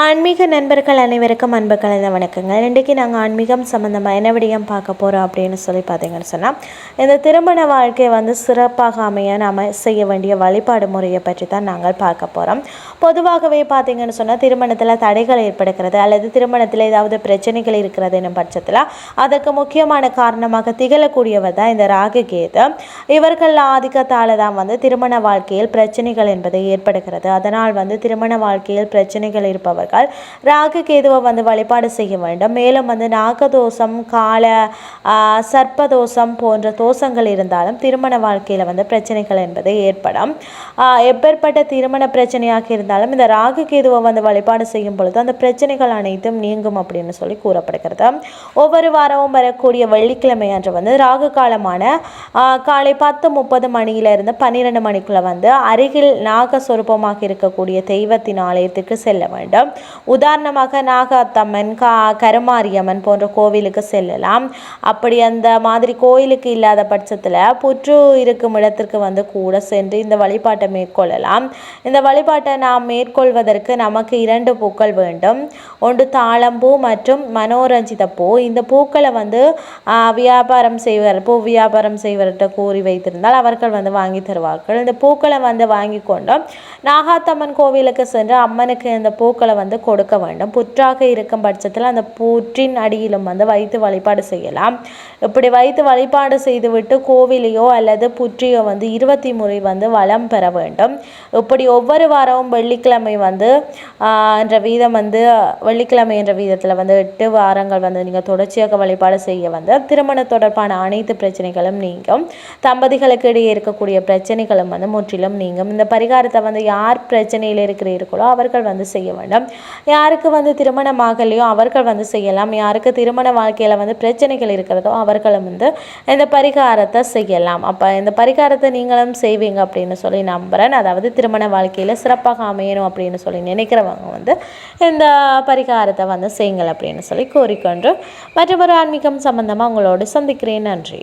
ஆன்மீக நண்பர்கள் அனைவருக்கும் அன்பு கலந்த வணக்கங்கள். இன்றைக்கி நாங்கள் ஆன்மீகம் சம்மந்தமாக என்ன விடயம் பார்க்க போகிறோம் அப்படின்னு சொல்லி பார்த்தீங்கன்னு சொன்னால் இந்த திருமண வாழ்க்கை வந்து சிறப்பாக அமைய நாம் செய்ய வேண்டிய வழிபாடு முறையை பற்றி தான் நாங்கள் பார்க்க போகிறோம் பொதுவாகவே பார்த்தீங்கன்னு சொன்னால் திருமணத்தில் தடைகள் ஏற்படுகிறது அல்லது திருமணத்தில் ஏதாவது பிரச்சனைகள் இருக்கிறது என்னும் பட்சத்தில் அதற்கு முக்கியமான காரணமாக திகழக்கூடியவர் தான் இந்த ராகு கேது. இவர்கள் ஆதிக்கத்தால் தான் வந்து திருமண வாழ்க்கையில் பிரச்சனைகள் என்பது ஏற்படுகிறது. அதனால் வந்து திருமண வாழ்க்கையில் பிரச்சனைகள் இருப்பவர் இருப்பவர்கள் ராகு கேதுவை வந்து வழிபாடு செய்ய வேண்டும். மேலும் வந்து நாகதோஷம் கால சர்ப்பதோஷம் போன்ற தோஷங்கள் இருந்தாலும் திருமண வாழ்க்கையில் வந்து பிரச்சனைகள் என்பது ஏற்படும். எப்பேற்பட்ட திருமண பிரச்சனையாக இருந்தாலும் இந்த ராகு கேதுவை வந்து வழிபாடு செய்யும் பொழுது அந்த பிரச்சனைகள் அனைத்தும் நீங்கும் அப்படின்னு சொல்லி கூறப்படுகிறது. ஒவ்வொரு வாரமும் வரக்கூடிய வெள்ளிக்கிழமை அன்று வந்து ராகு காலமான காலை பத்து முப்பது மணியிலிருந்து பன்னிரெண்டு மணிக்குள்ளே வந்து அருகில் நாகஸ்வரூபமாக இருக்கக்கூடிய தெய்வத்தின் ஆலயத்துக்கு செல்ல வேண்டும். உதாரணமாக நாகாத்தம்மன் கா கருமாரியம்மன் போன்ற கோவிலுக்கு செல்லலாம். அப்படி அந்த மாதிரி கோயிலுக்கு இல்லாத பட்சத்தில் புற்று இருக்கும் இடத்திற்கு வந்து கூட சென்று இந்த வழிபாட்டை மேற்கொள்ளலாம். இந்த வழிபாட்டை நாம் மேற்கொள்வதற்கு நமக்கு இரண்டு பூக்கள் வேண்டும். ஒன்று தாளம்பூ மற்றும் மனோரஞ்சித பூ. இந்த பூக்களை வந்து வியாபாரம் செய்வர் பூ வியாபாரம் செய்வர்கிட்ட கூறி வைத்திருந்தால் அவர்கள் வந்து வாங்கி தருவார்கள். இந்த பூக்களை வந்து வாங்கி கொண்டோம் நாகாத்தம்மன் கோவிலுக்கு சென்று அம்மனுக்கு இந்த பூக்களை வந்து கொடுக்க வேண்டும். புற்றாக இருக்கும் பட்சத்தில் அந்த புற்றின் அடியிலும் வந்து வைத்து வழிபாடு செய்யலாம். இப்படி வைத்து வழிபாடு செய்துவிட்டு கோவிலையோ அல்லது புற்றியோ வந்து இருபத்தி முறை வந்து வளம் பெற வேண்டும். இப்படி ஒவ்வொரு வாரமும் வெள்ளிக்கிழமை வந்து என்ற வீதம் வந்து வெள்ளிக்கிழமை என்ற வீதத்தில் வந்து எட்டு வாரங்கள் வந்து நீங்கள் தொடர்ச்சியாக வழிபாடு செய்ய வந்து திருமண தொடர்பான அனைத்து பிரச்சனைகளும் நீங்கும். தம்பதிகளுக்கு இடையே இருக்கக்கூடிய பிரச்சனைகளும் வந்து முற்றிலும் நீங்கும். இந்த பரிகாரத்தை வந்து யார் பிரச்சனையில் இருக்கிறீர்களோ அவர்கள் வந்து செய்ய வேண்டும். யாருக்கு வந்து திருமணம் ஆகலையோ அவர்கள் வந்து செய்யலாம். யாருக்கு திருமண வாழ்க்கையில் வந்து பிரச்சனைகள் இருக்கிறதோ அவர்களும் வந்து இந்த பரிகாரத்தை செய்யலாம். அப்போ இந்த பரிகாரத்தை நீங்களும் செய்வீங்க அப்படின்னு சொல்லி நம்புகிறேன் அதாவது திருமண வாழ்க்கையில் சிறப்பாக அமையணும் அப்படின்னு சொல்லி நினைக்கிறவங்க வந்து இந்த பரிகாரத்தை வந்து செய்யுங்கள் அப்படின்னு சொல்லி கோரிக்கொண்டு மற்றொரு ஆன்மீகம் சம்பந்தமாக உங்களோடு சந்திக்கிறேன். நன்றி.